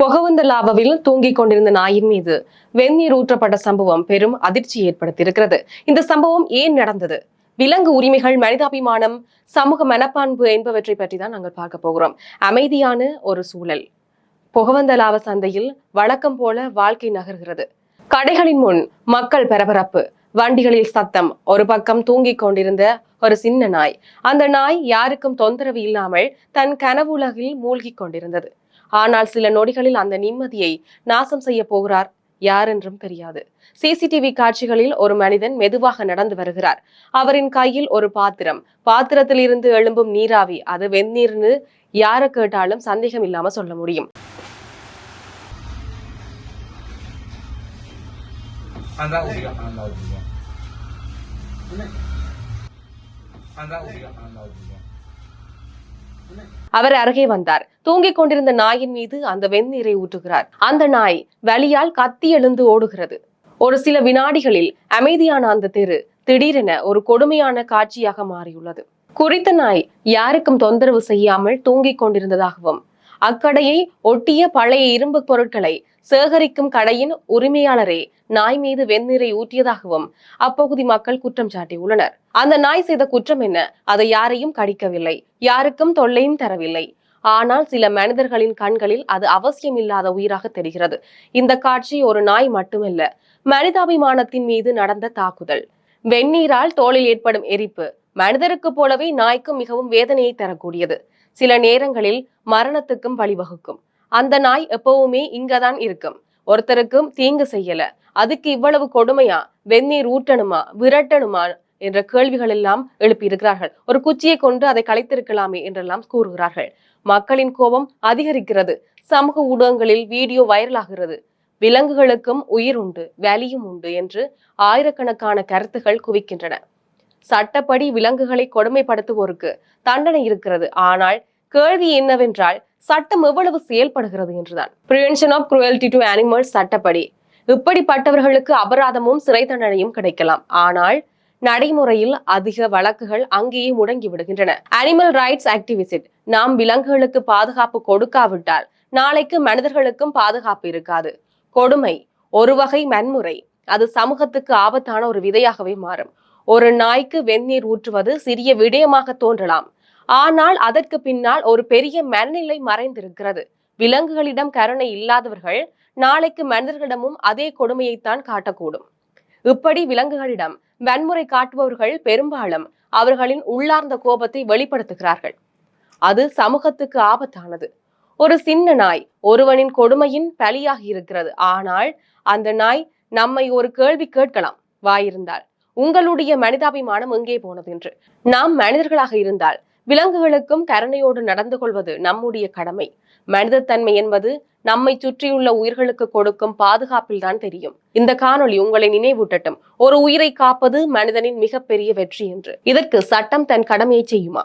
புகவந்த லாபாவில் தூங்கிக் கொண்டிருந்த நாயின் மீது வெந்நீர் ஊற்றப்பட்ட சம்பவம் பெரும் அதிர்ச்சி ஏற்படுத்தியிருக்கிறது. இந்த சம்பவம் ஏன் நடந்தது? விலங்கு உரிமைகள் மனிதாபிமானம் சமூக மனப்பான்பு என்பவற்றை பற்றி தான் நாங்கள் பார்க்க போகிறோம். அமைதியான ஒரு சூழல். புகவந்தலாவ சந்தையில் வழக்கம் போல வாழ்க்கை நகர்கிறது. கடைகளின் முன் மக்கள் பரபரப்பு வண்டிகளில் சத்தம் ஒரு பக்கம் தூங்கிக் கொண்டிருந்த ஒரு சின்ன நாய். அந்த நாய் யாருக்கும் தொந்தரவு இல்லாமல் தன் கனவுலகில் மூழ்கிக் கொண்டிருந்தது. ஆனால் சில நொடிகளில் அந்த நிம்மதியை நாசம் செய்ய போகிறார் யார் என்றும் தெரியாது சிசிடிவி காட்சிகளில் ஒரு மனிதன் மெதுவாக நடந்து வருகிறார். அவரின் கையில் ஒரு பாத்திரம். பாத்திரத்தில் இருந்து எழும்பும் நீராவி. அது வெந்நீர்னு யாரை கேட்டாலும் சந்தேகம் இல்லாம சொல்ல முடியும். அந்த அவர் அருகே வந்தார். தூங்கிக் கொண்டிருந்த நாயின் மீது அந்த வெந்நீரை ஊற்றுகிறார். அந்த நாய் வலியால் கத்தி எழுந்து ஓடுகிறது. ஒரு சில வினாடிகளில் அமைதியான அந்த தெரு திடீரென ஒரு கொடுமையான காட்சியாக மாறியுள்ளது. குறித்த நாய் யாருக்கும் தொந்தரவு செய்யாமல் தூங்கிக் கொண்டிருந்ததாகவும் அக்கடையை ஒட்டிய பழைய இரும்பு பொருட்களை சேகரிக்கும் கடையின் உரிமையாளரே நாய் மீது வெந்நீரை ஊற்றியதாகவும் அப்பகுதி மக்கள் குற்றம் சாட்டியுள்ளனர். அந்த நாய் செய்த குற்றம் என்ன? அதை யாரையும் கடிக்கவில்லை. யாருக்கும் தொல்லையும் தரவில்லை. ஆனால் சில மனிதர்களின் கண்களில் அது அவசியமில்லாத உயிராக தெரிகிறது. இந்த காட்சி ஒரு நாய் மட்டுமல்ல மனிதாபிமானத்தின் மீது நடந்த தாக்குதல். வெந்நீரால் தோளில் ஏற்படும் எரிப்பு மனிதருக்கு போலவே நாய்க்கும் மிகவும் வேதனையை தரக்கூடியது. சில நேரங்களில் மரணத்துக்கும் வழிவகுக்கும். அந்த நாய் எப்பவுமே இங்கதான் இருக்கும். ஒருத்தருக்கும் தீங்கு செய்யல. அதுக்கு இவ்வளவு கொடுமையா? வெந்நீர் ஊட்டணுமா? விரட்டணுமா? என்ற கேள்விகள் எல்லாம் எழுப்பியிருக்கிறார்கள். ஒரு குச்சியை கொண்டு அதை கலைத்திருக்கலாமே என்றெல்லாம் கூறுகிறார்கள். மக்களின் கோபம் அதிகரிக்கிறது. சமூக ஊடகங்களில் வீடியோ வைரலாகிறது. விலங்குகளுக்கும் உயிர் உண்டு வலியும் உண்டு என்று ஆயிரக்கணக்கான கருத்துகள் குவிக்கின்றன. சட்டப்படி விலங்குகளை கொடுமைப்படுத்துவோருக்கு தண்டனை இருக்கிறது. ஆனால் கேள்வி என்னவென்றால் சட்டம் எவ்வளவு செயல்படுகிறது என்றுதான். Prevention of cruelty to animals சட்டப்படி. இப்படிப்பட்டவர்களுக்கு அபராதமும் சிறை தண்டனையும் கிடைக்கலாம். ஆனால் நடைமுறையில் அதிக வழக்குகள் அங்கேயே முடங்கி விடுகின்றன. அனிமல் ரைட்ஸ் ஆக்டிவிஸ்ட் நாம் விலங்குகளுக்கு பாதுகாப்பு கொடுக்காவிட்டால் நாளைக்கு மனிதர்களுக்கும் பாதுகாப்பு இருக்காது. கொடுமை ஒரு வகை வன்முறை அது சமூகத்துக்கு ஆபத்தான ஒரு விதையாகவே மாறும். ஒரு நாய்க்கு வெந்நீர் ஊற்றுவது சிறிய விடயமாக தோன்றலாம். ஆனால் அதற்கு பின்னால் ஒரு பெரிய மனநிலை மறைந்திருக்கிறது. விலங்குகளிடம் கருணை இல்லாதவர்கள் நாளைக்கு மனிதர்களிடமும் அதே கொடுமையைத்தான் காட்டக்கூடும். இப்படி விலங்குகளிடம் வன்முறை காட்டுபவர்கள் பெரும்பாலும் அவர்களின் உள்ளார்ந்த கோபத்தை வெளிப்படுத்துகிறார்கள். அது சமூகத்துக்கு ஆபத்தானது. ஒரு சின்ன நாய் ஒருவனின் கொடுமையின் பலியாகி இருக்கிறது. ஆனால் அந்த நாய் நம்மை ஒரு கேள்வி கேட்கலாம். வாயிருந்தால் உங்களுடைய மனிதாபிமானம் எங்கே போனது என்று. நாம் மனிதர்களாக இருந்தால் விலங்குகளுக்கும் கருணையோடு நடந்து கொள்வது நம்முடைய கடமை. மனிதத்தன்மை என்பது நம்மை சுற்றியுள்ள உயிர்களுக்கு கொடுக்கும் பாதுகாப்பில் தான் தெரியும். இந்த காணொளி உங்களை நினைவூட்டட்டும். ஒரு உயிரை காப்பது மனிதனின் மிகப்பெரிய வெற்றி என்று. இதற்கு சட்டம் தன் கடமையை செய்யுமா?